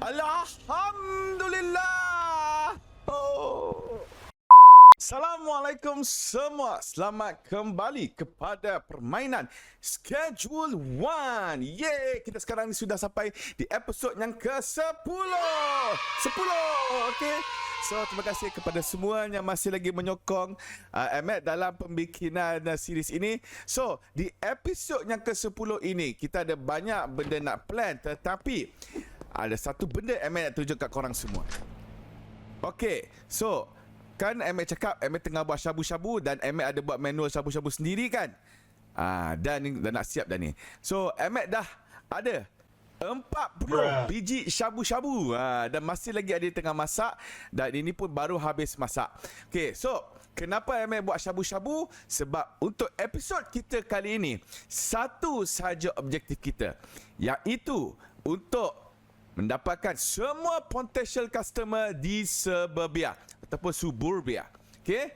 Alhamdulillah. Oh. Assalamualaikum semua. Selamat kembali kepada permainan Schedule 1. Yeay, kita sekarang ni sudah sampai di episod yang ke-10. 10. Okey. So, terima kasih kepada semua yang masih lagi menyokong uh, Ahmed dalam pembikinan uh, series ini. So, di episod yang ke-10 ini, kita ada banyak benda nak plan tetapi ada satu benda Ahmed nak tunjuk kat korang semua. Okey, so kan Ahmed cakap Ahmed tengah buat syabu-syabu dan Ahmed ada buat manual syabu-syabu sendiri kan? Ah, dan dah nak siap dah ni. So, Ahmed dah ada 40 biji syabu-syabu ha, dan masih lagi ada tengah masak dan ini pun baru habis masak. Okey, so kenapa Ahmed buat syabu-syabu? Sebab untuk episod kita kali ini satu sahaja objektif kita iaitu untuk mendapatkan semua potential customer di suburbia ataupun suburbia. Okey?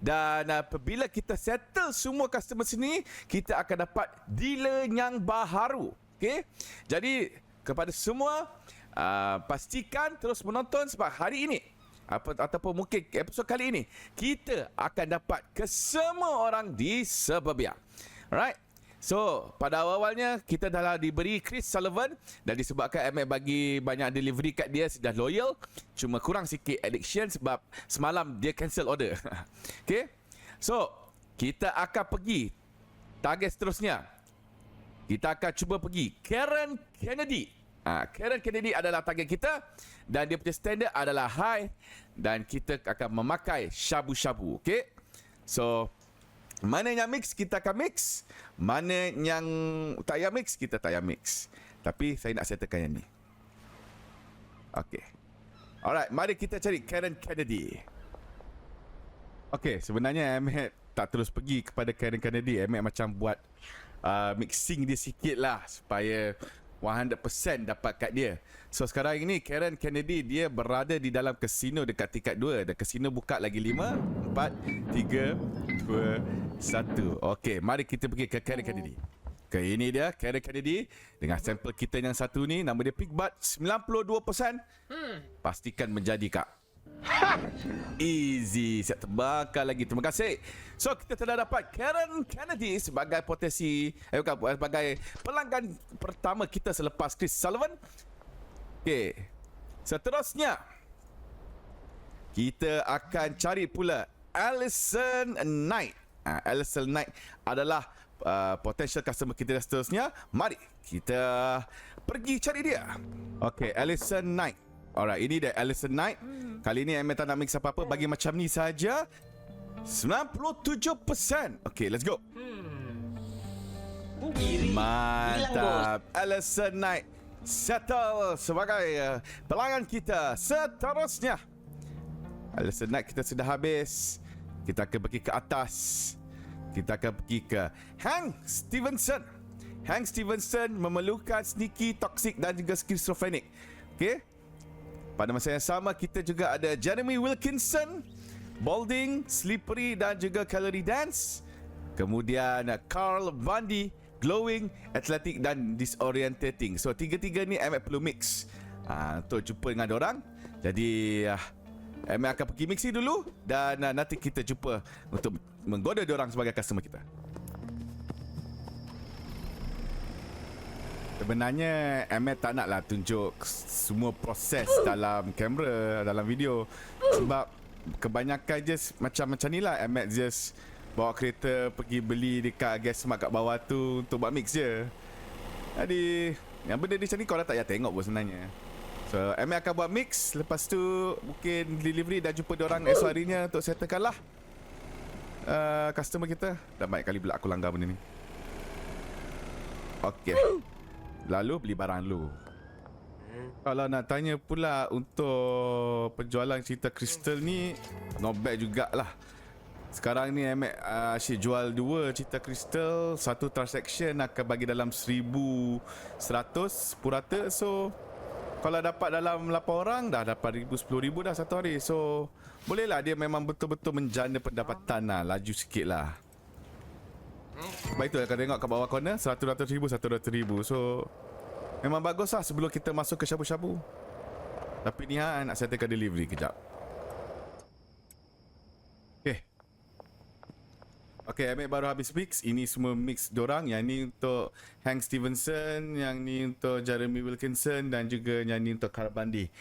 Dan apabila kita settle semua customer sini, kita akan dapat dealer yang baharu. Okey? Jadi kepada semua uh, pastikan terus menonton sebab hari ini apa ataupun mungkin episod kali ini kita akan dapat ke semua orang di suburbia. Alright? So, pada awal-awalnya kita dah diberi Chris Sullivan dan disebabkan Ahmed bagi banyak delivery kat dia sudah loyal, cuma kurang sikit addiction sebab semalam dia cancel order. okay? So, kita akan pergi target seterusnya. Kita akan cuba pergi Karen Kennedy. Ha, Karen Kennedy adalah target kita dan dia punya standard adalah high dan kita akan memakai shabu-shabu. Okay? So, mana yang mix kita akan mix. Mana yang tak payah mix Kita tak payah mix. Tapi saya nak settlekan yang ni. Okay Alright Mari kita cari Karen Kennedy. Okay sebenarnya Ahmed Tak terus pergi kepada Karen Kennedy. Ahmed macam buat uh, Mixing dia sikit lah Supaya 100% dapat kat dia. So sekarang ini Karen Kennedy dia berada di dalam kasino dekat tingkat 2 Dan kasino buka lagi 5, 4, 3, 2, 1 Okay mari kita pergi ke Karen Kennedy. Okay ini dia Karen Kennedy. Dengan sampel kita yang satu ni Nama dia Pigbat 92% hmm. Pastikan menjadi kak Easy Siap terbakar lagi. Terima kasih. So kita telah dapat Karen Kennedy Sebagai potensi eh, bukan, Sebagai pelanggan pertama kita Selepas Chris Sullivan. Okay Seterusnya Kita akan cari pula Alison Knight. Uh, Alison Knight Adalah uh, Potential customer kita seterusnya. Mari Kita Pergi cari dia. Okay Alison Knight Alright, ini dia Alison Knight. Hmm. Kali ni Ahmed tak nak mix apa-apa. Bagi macam ni saja. 97%. Okay, let's go. Hmm. Mantap. Alison Knight. Settle sebagai uh, pelanggan kita. Seterusnya. Alison Knight kita sudah habis. Kita akan pergi ke atas. Kita akan pergi ke Hank Stevenson. Hank Stevenson memerlukan sneaky, toxic dan juga schizophrenic. Okay. Pada masa yang sama kita juga ada Jeremy Wilkinson, Balding, Slippery dan juga Calorie Dance. Kemudian Carl Bundy, Glowing, Athletic dan Disorientating. So tiga-tiga ni Ahmed perlu mix uh, untuk jumpa dengan orang. Jadi uh, Ahmed akan pergi mixi dulu dan uh, nanti kita jumpa untuk menggoda orang sebagai customer kita. Sebenarnya Ahmed tak nak lah tunjuk semua proses dalam kamera, dalam video. Sebab kebanyakan just macam-macam ni lah Ahmed just bawa kereta pergi beli dekat gas smart kat bawah tu untuk buat mix je. Jadi yang benda ni macam ni korang tak payah tengok pun sebenarnya. So Ahmed akan buat mix. Lepas tu mungkin delivery dan jumpa orang esok harinya untuk settlekan lah. Uh, Customer kita. Dah banyak kali pula aku langgar benda ni. Okay Lalu beli barang lu. Hmm. Kalau nak tanya pula Untuk penjualan cerita kristal ni Not bad jugalah. Sekarang ni Ahmed uh, asyik jual dua cerita kristal. Satu transaction akan bagi dalam 1100 purata So Kalau dapat dalam 8 orang Dah dapat 1000 10,000 dah satu hari. So Bolehlah dia memang betul-betul menjana pendapatan lah Laju sikit lah Baik tu akan tengok kat bawah corner 100 ratus ribu 100 ratus ribu So Memang bagus lah sebelum kita masuk ke syabu-syabu Tapi ni ha nak settlekan delivery kejap. Okay. Okay, Amir baru habis mix. Ini semua mix dorang. Yang ni untuk Hank Stevenson, yang ni untuk Jeremy Wilkinson dan juga yang ni untuk Karabandi.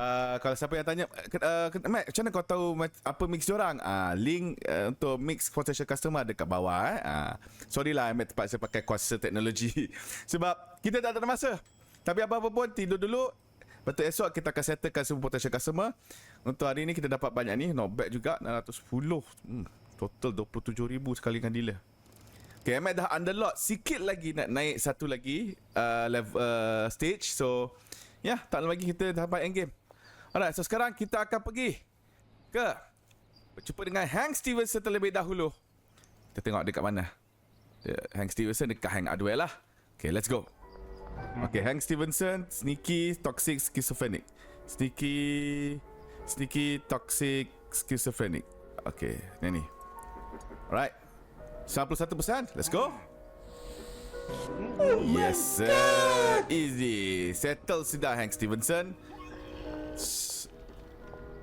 Uh, kalau siapa yang tanya uh, Matt, macam mana kau tahu apa mix diorang? Uh, link uh, untuk mix potential customer ada bawah eh. Uh, sorry lah Matt terpaksa pakai kuasa teknologi sebab kita tak ada masa. Tapi apa-apa pun tidur dulu. Betul esok kita akan settlekan semua potential customer. Untuk hari ni kita dapat banyak ni, not bad juga 610. Hmm, total 27,000 sekali dengan dealer. Okay, Matt dah underlock sikit lagi nak naik satu lagi uh, level uh, stage. So, ya, yeah, tak lama lagi kita dapat end game. Alright, so sekarang kita akan pergi ke berjumpa dengan Hank Stevenson terlebih dahulu. Kita tengok dekat mana. Hank Stevenson dekat Hank Adwell lah. Okay, let's go. Okay, Hank Stevenson, sneaky, toxic, schizophrenic. Sneaky, sneaky, toxic, schizophrenic. Okay, ni ni. Alright. 91%, let's go. Oh yes, sir. Easy. Settle sudah Hank Stevenson.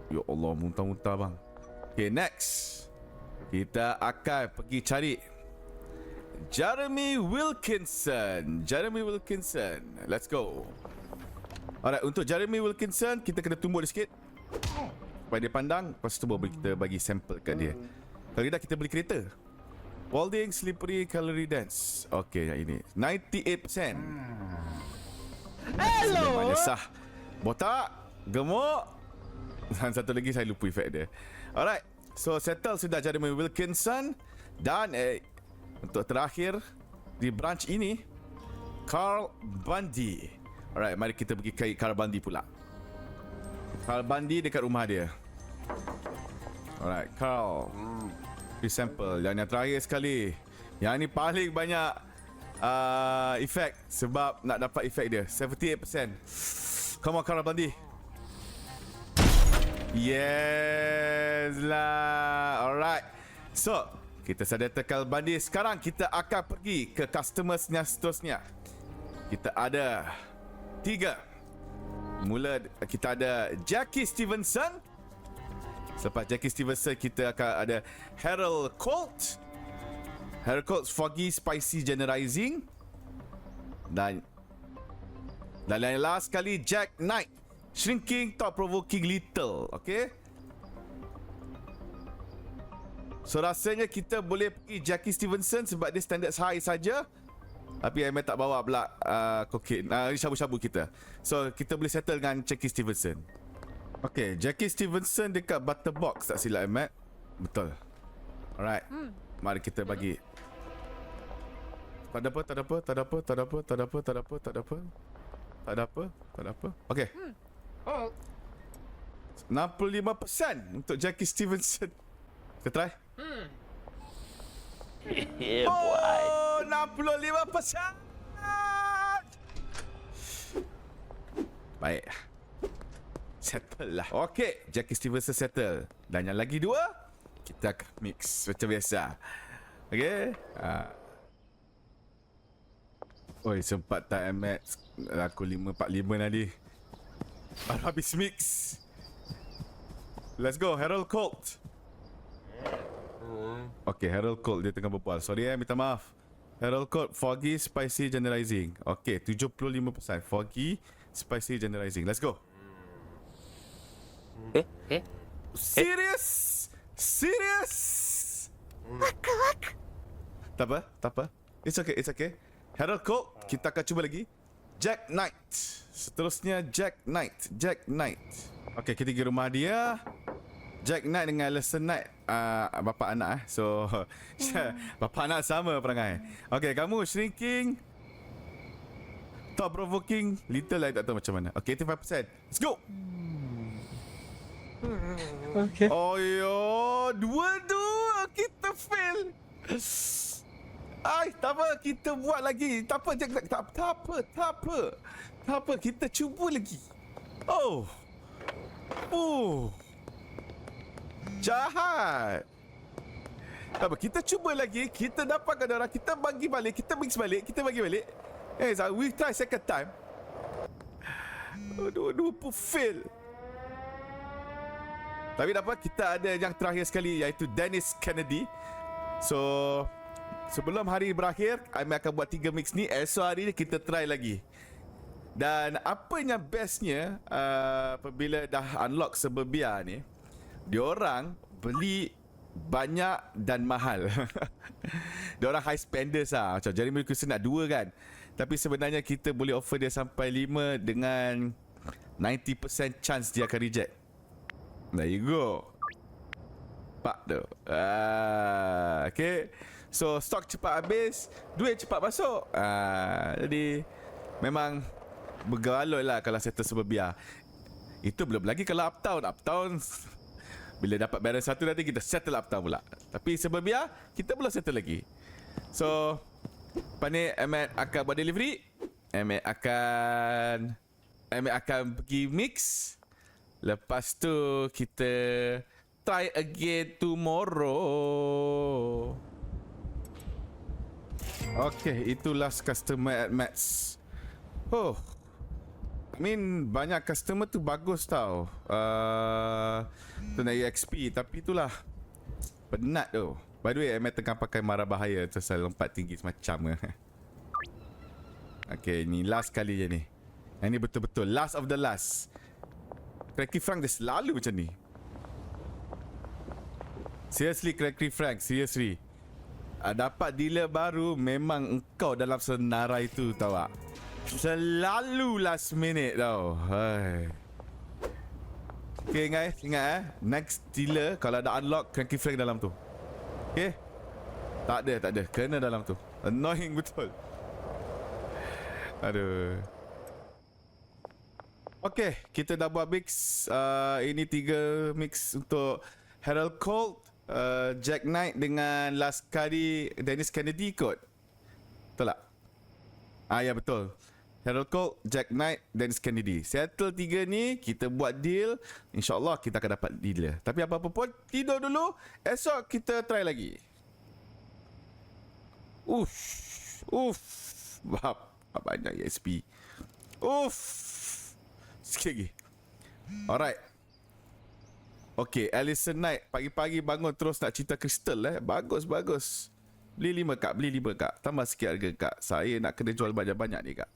Ya Allah, muntah-muntah bang. Okay, next. Kita akan pergi cari Jeremy Wilkinson. Jeremy Wilkinson. Let's go. Alright, untuk Jeremy Wilkinson, kita kena tumbuh dia sikit. Supaya dia pandang, lepas tu baru kita bagi sampel kat dia. Kalau tidak, kita beli kereta. Walding Slippery Calorie Dance. Okay, yang ini. 98%. Hello. Mana sah. Botak. Gemuk. Dan satu lagi saya lupa efek dia. Alright. So settle sudah Jeremy Wilkinson dan eh, untuk terakhir di branch ini Carl Bundy. Alright, mari kita pergi ke Carl Bundy pula. Carl Bundy dekat rumah dia. Alright, Carl. Free sample. Dan yang terakhir sekali. Yang ni paling banyak uh, efek sebab nak dapat efek dia. 78%. Come on, Carl Bundy. Yes lah. Alright. So, kita sudah tekal bandi. Sekarang kita akan pergi ke customers yang seterusnya. Kita ada tiga. Mula kita ada Jackie Stevenson. Selepas Jackie Stevenson kita akan ada Harold Colt. Harold Colt Foggy Spicy Generalizing. Dan dan yang last sekali Jack Knight. Shrinking, Thought Provoking, Little. Okay? So rasanya kita boleh pergi Jackie Stevenson sebab dia standard high saja. Tapi Ahmed tak bawa pula uh, kokain, uh, syabu-syabu kita. So kita boleh settle dengan Jackie Stevenson. Okay, Jackie Stevenson dekat Butter Box tak silap Ahmed. Betul. Alright. Hmm. Mari kita bagi. Tak ada apa, tak ada apa, tak ada apa, tak ada apa, tak ada apa, tak ada apa, tak ada apa. Tak ada apa, tak ada apa. Okay. Hmm. Oh. 65% untuk Jackie Stevenson. Kita try. Hmm. yeah, boy. Oh, 65%. Baik. Settle lah. Okay, Jackie Stevenson settle. Dan yang lagi dua, kita akan mix macam biasa. Okay. Uh. Oi, sempat tak MX. Aku 545 tadi. Baru habis mix. Let's go, Harold Colt. Okay, Harold Colt dia tengah berbual. Sorry eh, minta maaf. Harold Colt, Foggy, Spicy, Generalizing. Okay, 75%. Foggy, Spicy, Generalizing. Let's go. Eh? Eh? Serious? Serious? Wak, wak. Tak apa, tak apa. It's okay, it's okay. Harold Colt, kita akan cuba lagi. Jack Knight. Seterusnya Jack Knight. Jack Knight. Okay, kita pergi rumah dia. Jack Knight dengan Lesson Knight. Uh, Bapa anak eh. So Bapa anak sama perangai. Okay kamu shrinking. Top provoking. Little lah tak tahu macam mana. Okay 85% Let's go. Okay. Oh yo Dua-dua. Kita fail Ay, tak apa, kita buat lagi. Tak apa, Jack, tak, tak apa, tak apa. Tak apa, kita cuba lagi. Oh. Oh. Jahat. Tak apa, kita cuba lagi. Kita dapatkan darah. Kita bagi balik. Kita mix balik. Kita bagi balik. Eh, so we try second time. Dua-dua pun fail. Tapi dapat kita ada yang terakhir sekali iaitu Dennis Kennedy. So sebelum hari berakhir, kami akan buat tiga mix ni. Esok hari ni kita try lagi. Dan apa yang bestnya uh, apabila dah unlock sebebia ni, diorang beli banyak dan mahal. diorang high spenders lah. Macam Jeremy Wilkinson nak dua kan. Tapi sebenarnya kita boleh offer dia sampai lima dengan 90% chance dia akan reject. There you go. Pak tu. Ah, okay. So stok cepat habis, duit cepat masuk. Ah, jadi memang bergaloi lah kalau settle sebebia. Itu belum lagi kalau uptown. Uptown bila dapat balance satu nanti kita settle uptown pula. Tapi sebebia kita belum settle lagi. So ni Ahmed akan buat delivery Ahmed akan Ahmed akan pergi mix Lepas tu kita Try again tomorrow Okay, itu last customer at Mats. Oh, I mean banyak customer tu bagus tau. Uh, tu nak XP tapi itulah penat tu. By the way, Ahmed tengah pakai marah bahaya Terus lompat tinggi semacam Okay, ni last kali je ni Yang ni betul-betul Last of the last Cracky Frank dia selalu macam ni Seriously, Cracky Frank Seriously uh, Dapat dealer baru Memang engkau dalam senarai tu tau tak? Selalu last minute tau Hai. Okay guys, ingat eh? Next dealer Kalau ada unlock Cranky Frank dalam tu. Okay Tak ada tak ada. Kena dalam tu. Annoying betul. Aduh. Okay Kita dah buat mix. Uh, Ini tiga mix Untuk Harold Colt uh, Jack Knight Dengan last kali Dennis Kennedy kot Betul tak? Ah ya betul. Harold Colt, Jack Knight, Dennis Kennedy. Settle tiga ni Kita buat deal. InsyaAllah kita akan dapat deal Tapi apa-apa pun Tidur dulu. Esok kita try lagi. Uff Uff. Bap Banyak ESP Uff. Sikit lagi. Alright Okay Alison Knight Pagi-pagi bangun terus nak cerita kristal eh? Bagus bagus. Beli lima kak Beli lima kak. Tambah sikit harga kak. Saya nak kena jual banyak-banyak ni kak.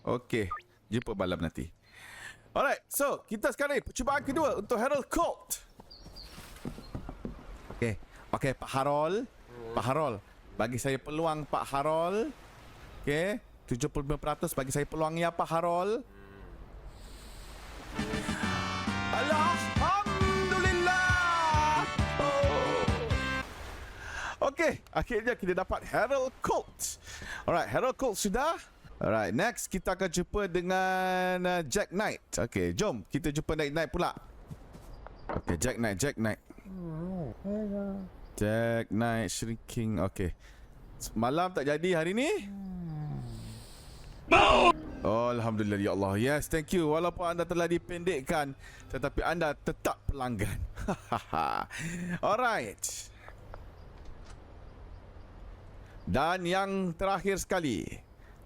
Okay Jumpa malam nanti. Alright So Kita sekarang ni Percubaan kedua Untuk Harold Colt. Okay Okay Pak Harold. Pak Harold Bagi saya peluang Pak Harold. Okay 75% bagi saya peluang ya Pak Harold Okay Akhirnya kita dapat Harold Colt Alright Harold Colt sudah Alright, next kita akan jumpa dengan uh, Jack Knight. Okay, jom kita jumpa Jack Knight pula. Okay, Jack Knight, Jack Knight. Jack Knight shrinking. Okay. Malam tak jadi hari ni? Oh, Alhamdulillah ya Allah. Yes, thank you. Walaupun anda telah dipendekkan, tetapi anda tetap pelanggan. Alright. Dan yang terakhir sekali.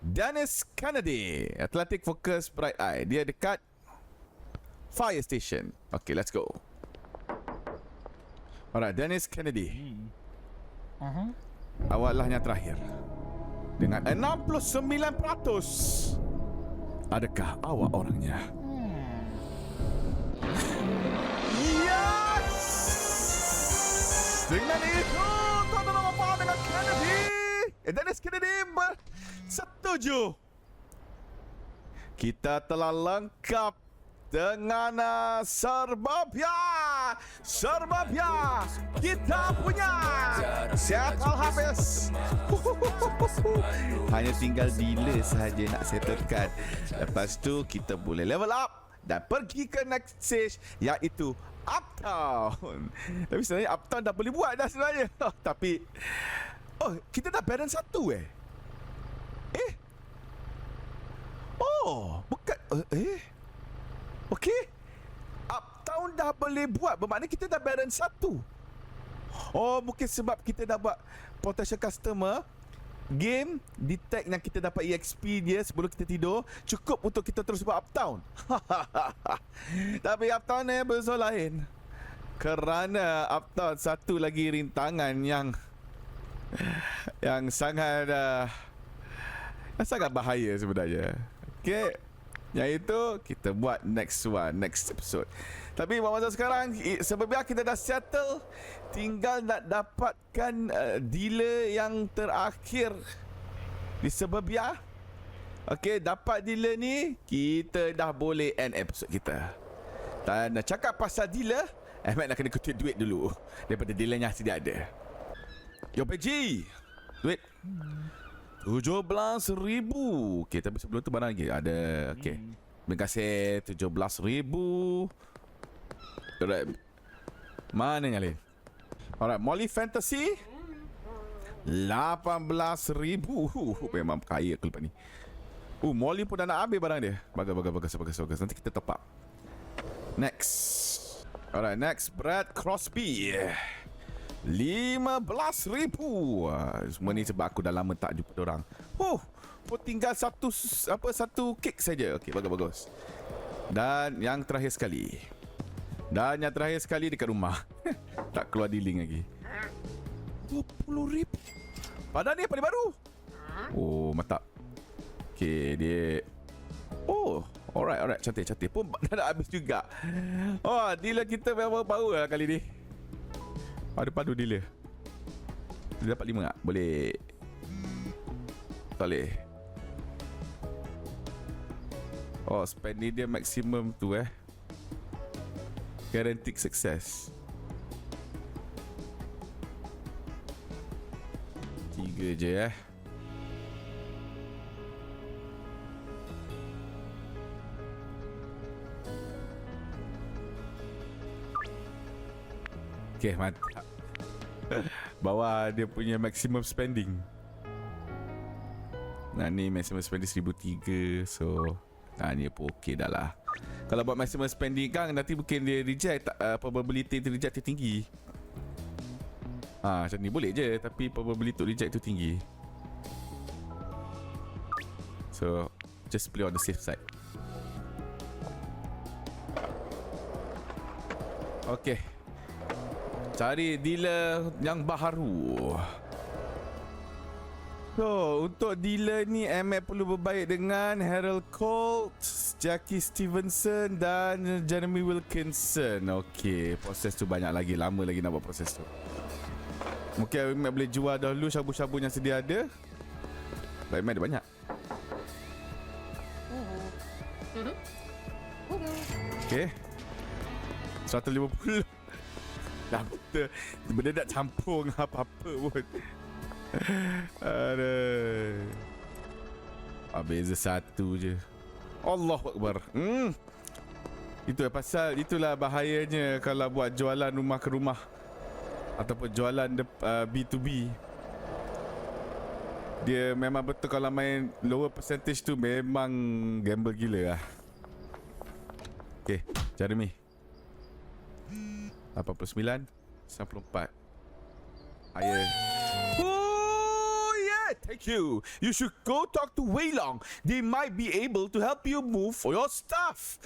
Dennis Kennedy Athletic Focus Bright Eye Dia dekat Fire Station Okay let's go Alright Dennis Kennedy Uh-huh. Awak lah yang terakhir Dengan 69% Adakah awak orangnya? Yes! Dengan itu eh, Dennis Kennedy bersetuju Kita telah lengkap dengan uh, Serbabia Serbabia Kita punya Settle habis Hanya tinggal dealer sahaja nak settlekan. Lepas tu kita boleh level up Dan pergi ke next stage Iaitu Uptown. Tapi sebenarnya Uptown dah boleh buat dah sebenarnya. Tapi Oh kita dah balance satu eh Eh Oh Bukan Eh Okey. Uptown dah boleh buat Bermakna kita dah balance satu Oh mungkin sebab kita dah buat Potential customer game detect yang kita dapat EXP dia sebelum kita tidur cukup untuk kita terus buat uptown. Tapi uptown ni besar lain. Kerana uptown satu lagi rintangan yang yang sangat uh, yang sangat bahaya sebenarnya. Okay. Yang itu kita buat next one, next episode. Tapi buat masa sekarang sebab kita dah settle tinggal nak dapatkan uh, dealer yang terakhir di Sebebia. Okey, dapat dealer ni kita dah boleh end episode kita. Dan nak cakap pasal dealer, Ahmad nak kena kutip duit dulu daripada dealer yang sedia ada. Yo PG. Duit. Tujuh belas ribu. Okay, tapi sebelum tu mana lagi? Ada. Okay. Terima kasih. Tujuh belas ribu. Alright. Mana yang lain? Alright. Molly Fantasy. Lapan belas ribu. Memang kaya aku lepas ni. Uh, Molly pun dah nak habis barang dia. Bagus, bagus, bagus, bagus, bagus. Nanti kita top up. Next. Alright, next. Brad Crosby. RM15,000 Wah, Semua ni sebab aku dah lama tak jumpa orang. Oh, pun tinggal satu apa satu kek saja. Okey, bagus bagus. Dan yang terakhir sekali. Dan yang terakhir sekali dekat rumah. tak keluar dealing lagi. RM20,000. Padahal ni ni baru? Oh, mantap. Okey, dia Oh, alright, alright. Cantik, cantik. Pun dah habis juga. Oh, dealer kita memang power lah kali ni. Padu-padu dealer. Dia dapat lima tak? Boleh. Tak boleh. Oh, spending dia maksimum tu eh. Guaranteed success. Tiga je eh. Okay, mantap. Bawah dia punya maximum spending. Nah ni maximum spending 1003 So Nah ni pun okey dah lah. Kalau buat maximum spending kan Nanti mungkin dia reject tak, uh, Probability dia reject tu tinggi. Ah, macam ni boleh je Tapi probability untuk reject tu tinggi. So Just play on the safe side. Okay Cari dealer yang baharu So, untuk dealer ni Ahmed perlu berbaik dengan Harold Colt, Jackie Stevenson dan Jeremy Wilkinson. Okey, proses tu banyak lagi, lama lagi nak buat proses tu. Mungkin Ahmed boleh jual dahulu syabu-syabu yang sedia ada. Baik, Ahmed ada banyak. Okey. 150. Betul. Benda tak campur dengan apa-apa pun. Aduh. Beza satu je. Allah Akbar. Hmm. Itu pasal itulah bahayanya kalau buat jualan rumah ke rumah ataupun jualan de, uh, B2B. Dia memang betul kalau main lower percentage tu memang gamble gila lah. Okay, Jeremy. 89 94 Ayah Oh yeah, thank you. You should go talk to Wei Long. They might be able to help you move for your stuff.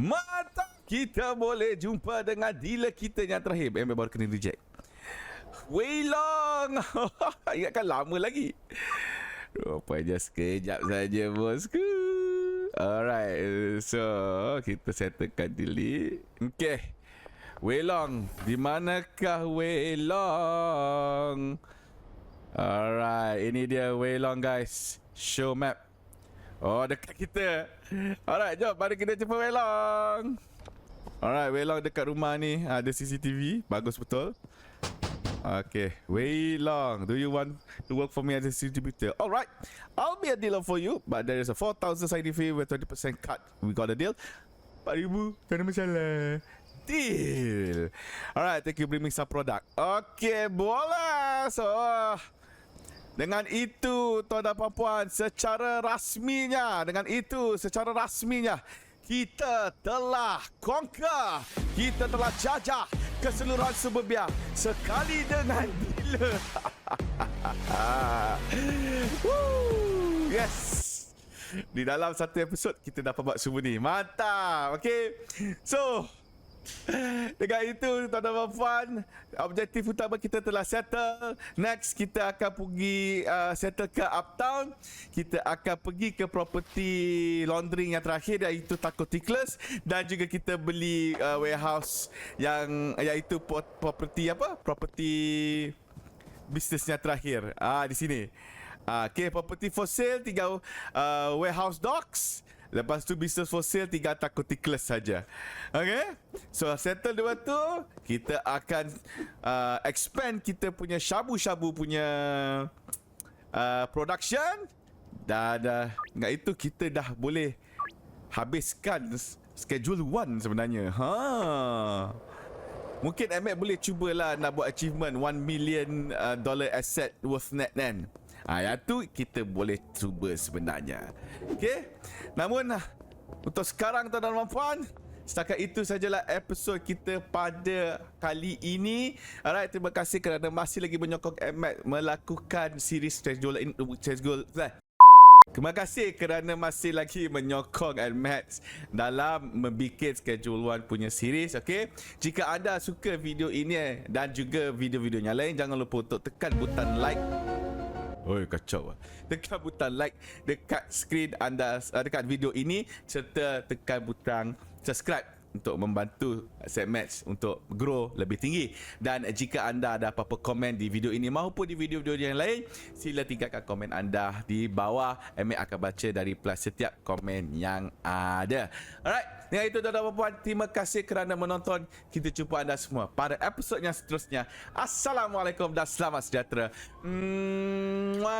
Mantap. Kita boleh jumpa dengan dealer kita yang terakhir. Memang baru kena reject. Wei Long. Ingatkan lama lagi. Rupanya sekejap saja bosku. Alright. So, kita settlekan deal Okay. Wei Long. Di manakah Wei Long? Alright, ini dia Wei Long guys. Show map. Oh, dekat kita. Alright, jom mari kita jumpa Wei Long. Alright, Wei Long dekat rumah ni ada CCTV, bagus betul. Okay, Wei Long, do you want to work for me as a distributor? Alright, I'll be a dealer for you, but there is a 4,000 side fee with 20% cut. We got a deal. 4,000, tak ada masalah. Deal. Alright, thank you bring some product. Okay, boleh. So, dengan itu tuan dan puan secara rasminya, dengan itu secara rasminya kita telah conquer, kita telah jajah keseluruhan Suburbia sekali dengan. Woo! Yes. Di dalam satu episod kita dapat buat semua ni. Mantap. Okay. So, dengan itu tuan-tuan dan puan, objektif utama kita telah settle. Next kita akan pergi uh, settle ke Uptown. Kita akan pergi ke property laundry yang terakhir iaitu Taco Ticklers dan juga kita beli uh, warehouse yang iaitu property apa? Property bisnes yang terakhir. Ah di sini. Ah okay, property for sale tiga uh, warehouse docks. Lepas tu business for sale tiga takut ticklers saja. Okay? So settle dua tu, kita akan uh, expand kita punya shabu-shabu punya uh, production. Dan uh, dengan itu kita dah boleh habiskan schedule one sebenarnya. Ha. Mungkin Ahmed boleh cubalah nak buat achievement 1 million uh, dollar asset worth net kan. Ha, yang tu kita boleh cuba sebenarnya. Okay. Namun ah, untuk sekarang tuan-tuan dan puan, setakat itu sajalah episod kita pada kali ini. Alright, terima kasih kerana masih lagi menyokong Ahmed melakukan series schedule in schedule eh, Terima kasih kerana masih lagi menyokong Max dalam membuat Schedule One punya series, okay? Jika anda suka video ini eh, dan juga video-video yang lain, jangan lupa untuk tekan butang like. Oi, kacau lah. Tekan butang like dekat skrin anda, uh, dekat video ini serta tekan butang subscribe untuk membantu Set Match untuk grow lebih tinggi. Dan jika anda ada apa-apa komen di video ini maupun di video-video yang lain, sila tinggalkan komen anda di bawah. Emmett akan baca dari plus setiap komen yang ada. Alright, dengan itu tuan-tuan dan puan, terima kasih kerana menonton. Kita jumpa anda semua pada episod yang seterusnya. Assalamualaikum dan selamat sejahtera. Mwah.